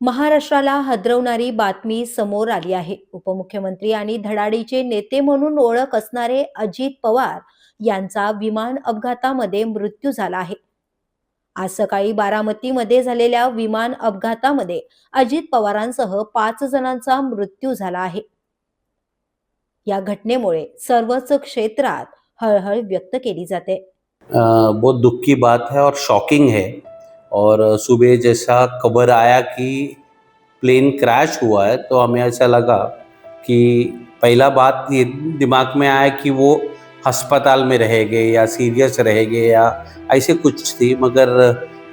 महाराष्ट्राला हदरवणारी बातमी समोर आली आहे. उपमुख्यमंत्री आणि धडाडीचे नेते म्हणून ओळख असणारे अजित पवार यांचा विमान अपघातामध्ये मृत्यू झाला आहे. आज सकाळी बारामतीमध्ये झालेल्या विमान अपघातामध्ये अजित पवारांसह पाच जणांचा मृत्यू झाला आहे. या घटनेमुळे सर्वच क्षेत्रात हळहळ व्यक्त केली जाते. बहुत दुःखी बात है और शॉकिंग है. और सुबह जैसा खबर आया कि प्लेन क्रैश हुआ है तो हमें ऐसा लगा कि पहला बात ये दिमाग में आया कि वो अस्पताल में रह गए या सीरियस रह गए या ऐसे कुछ थी, मगर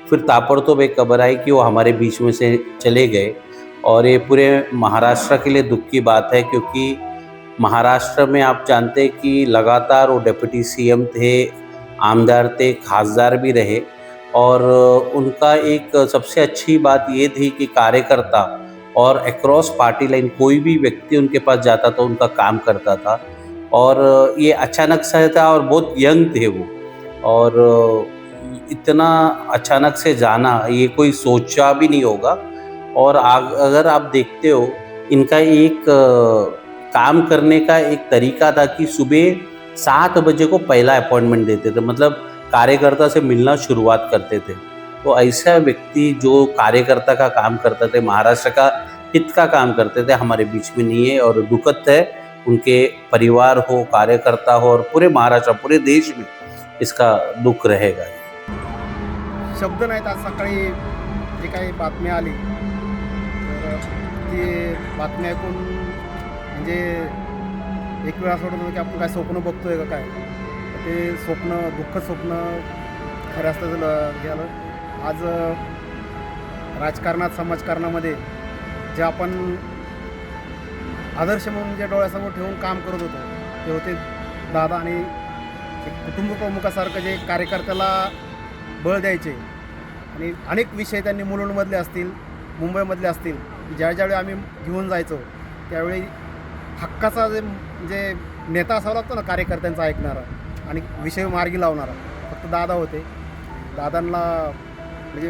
फिर ताबड़तोड़ एक खबर आई कि वो हमारे बीच में से चले गए। और ये पूरे महाराष्ट्र के लिए दुख की बात है, क्योंकि महाराष्ट्र में आप जानते हैं कि लगातार वो डिप्टी सीएम थे, आमदार थे, खासदार भी रहे और उनका एक सबसे अच्छी बात ये थी कि कार्यकर्ता और अक्रॉस पार्टी लाइन कोई भी व्यक्ति उनके पास जाता तो उनका काम करता था। और ये अचानक से था और बहुत यंग थे वो। और इतना अचानक से जाना, ये कोई सोचा भी नहीं होगा। और अगर आप देखते हो, इनका एक काम करने का एक तरीका था कि सुबह सात बजे को पहला अपॉइंटमेंट देते थे। मतलब कार्यकर्ता से मिलना शुरुआत करते थे। तो ऐसा व्यक्ति जो कार्यकर्ता का काम करते थे, महाराष्ट्र का हित का काम करते थे, हमारे बीच में नहीं है और दुखद है, उनके परिवार हो, कार्यकर्ता हो और पूरे महाराष्ट्र, पूरे देश में इसका दुख रहेगा। शब्द नाहीत आज सकाळी जी काही बातमी आली, तर ती बातमी ऐकून म्हणजे एक वेळ असं वाटत होतं की आपण काय स्वप्न बघतोय का काय? ते स्वप्न दुःख स्वप्न खरं असतं गेलं आज राजकारणात समाजकारणामध्ये जे आपण आदर्श म्हणून जे डोळ्यासमोर ठेवून काम करत होतो ते होते दादा आणि कुटुंब प्रमुखासारखं जे कार्यकर्त्याला बळ द्यायचे आणि अनेक विषय त्यांनी मुलुंडमधले असतील मुंबईमधले असतील ज्या ज्यावेळी आम्ही घेऊन जायचो त्यावेळी हक्काचा जे म्हणजे नेता असावा लागतो ना कार्यकर्त्यांचा ऐकणारा आणि विषय मार्गी लावणारा. फक्त दादा होते. दादांना म्हणजे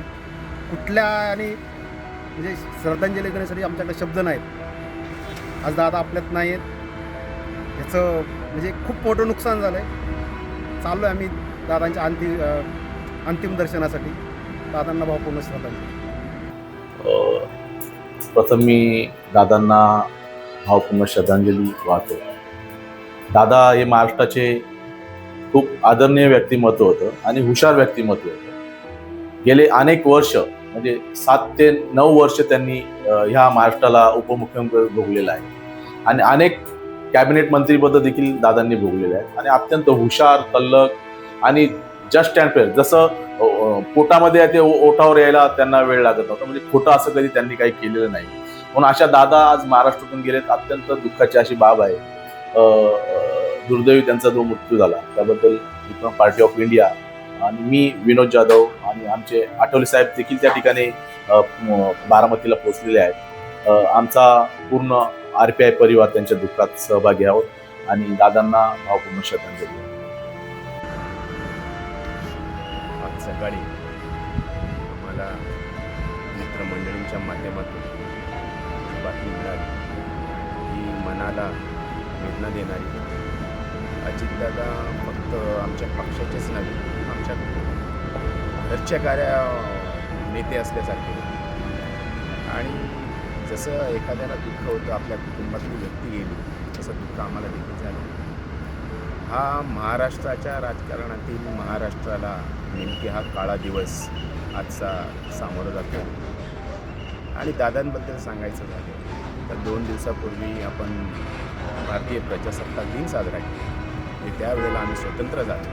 कुठल्या आणि म्हणजे श्रद्धांजली देण्यासाठी आमच्याकडे शब्द नाहीत. आज दादा आपल्यात नाही आहेत याचं म्हणजे खूप मोठं नुकसान झालं आहे चाललो आहे आम्ही दादांच्या अंतिम अंतिम दर्शनासाठी. दादांना भावपूर्ण श्रद्धांजली प्रथम मी दादांना भावपूर्ण श्रद्धांजली वाहतो. दादा हे महाराष्ट्राचे खूप आदरणीय व्यक्तिमत्व होतं आणि हुशार व्यक्तिमत्व होतं. गेले अनेक वर्ष म्हणजे सात ते नऊ वर्ष त्यांनी ह्या महाराष्ट्राला उपमुख्यमंत्री भोगलेलं आहे. आणि अनेक कॅबिनेट मंत्रीपद देखील दादांनी भोगलेले आहेत. आणि अत्यंत हुशार तल्लक आणि जस्ट अँड फेअर जसं पोटामध्ये ते ओठावर यायला त्यांना वेळ लागत नव्हता. म्हणजे खोटं असं कधी त्यांनी काही केलेलं नाही. म्हणून अशा दादा आज महाराष्ट्रातून गेलेत अत्यंत दुःखाची अशी बाब आहे. दुर्दैवी त्यांचा जो मृत्यू झाला त्याबद्दल विक्रम पार्टी ऑफ इंडिया आणि मी विनोद जाधव आणि आमचे आठवले साहेब देखील त्या ठिकाणी बारामतीला पोहोचलेले आहेत. आमचा पूर्ण आर पी आय परिवार त्यांच्या दुःखात सहभागी आहोत आणि दादांना भावपूर्ण श्रद्धांजली. आज सकाळी आम्हाला मित्रमंडळींच्या माध्यमातून बातमी मिळाली ही मनाला वेदना देणारी होती अजितदादा फक्त आमच्या पक्षाचेच नव्हे आमच्या घरच्या कार्या नेते असल्यासारखे. आणि जसं एखाद्याला दुःख होतं आपल्या कुटुंबातली व्यक्ती गेली तसं दुःख आम्हाला देखील झालं. हा महाराष्ट्राच्या राजकारणातील महाराष्ट्राला नेमके हा काळा दिवस आजचा सामोरं जातो. आणि दादांबद्दल सांगायचं झालं तर दोन दिवसापूर्वी आपण भारतीय प्रजासत्ताक दिन साजरा केला. आणि त्यावेळेला आम्ही स्वतंत्र झालो.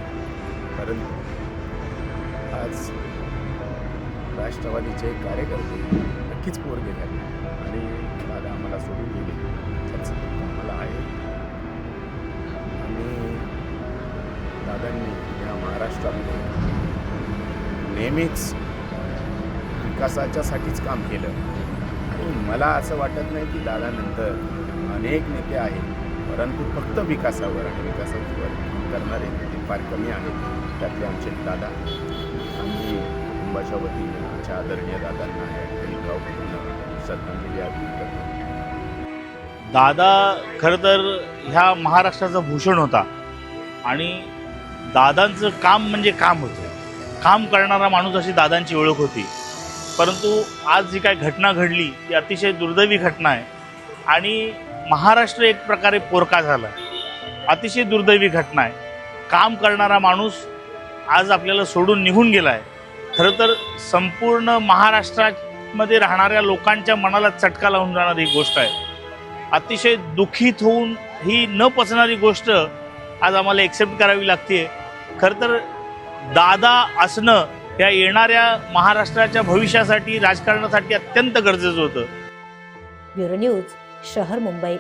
परंतु आज राष्ट्रवादीचे कार्यकर्ते नक्कीच पोरगे झाले आणि दादा आम्हाला सोडून गेले. त्याचं आम्हाला आहे. आणि दादांनी या महाराष्ट्रामध्ये नेहमीच विकासाच्यासाठीच काम केलं. आणि मला असं वाटत नाही की दादानंतर अनेक नेते आहेत. परंतु फक्त विकासावर आणि विकासावर करणारे ते फार कमी आहेत. त्यातले आमचे दादा. आमची कुटुंबाच्या वतीने आमच्या आदरणीय दादांना या श्रद्धांजली अर्पण करतो. दादा खरं तर ह्या महाराष्ट्राचा भूषण होता. आणि दादांचं काम म्हणजे काम होतं. काम करणारा माणूस अशी दादांची ओळख होती. परंतु आज जी काय घटना घडली ती अतिशय दुर्दैवी घटना आहे. आणि महाराष्ट्र एक प्रकारे पोरका झाला. अतिशय दुर्दैवी घटना आहे. काम करणारा माणूस आज आपल्याला सोडून निघून गेला आहे खरं तर संपूर्ण महाराष्ट्रामध्ये राहणाऱ्या लोकांच्या मनाला चटका लावून जाणारी गोष्ट आहे. अतिशय दुःखीत होऊन ही न पचणारी गोष्ट आज आम्हाला एक्सेप्ट करावी लागते खरं तर दादा असणं या येणाऱ्या महाराष्ट्राच्या भविष्यासाठी राजकारणासाठी अत्यंत गरजेचं होतं. Bureau news. शहर मुंबई.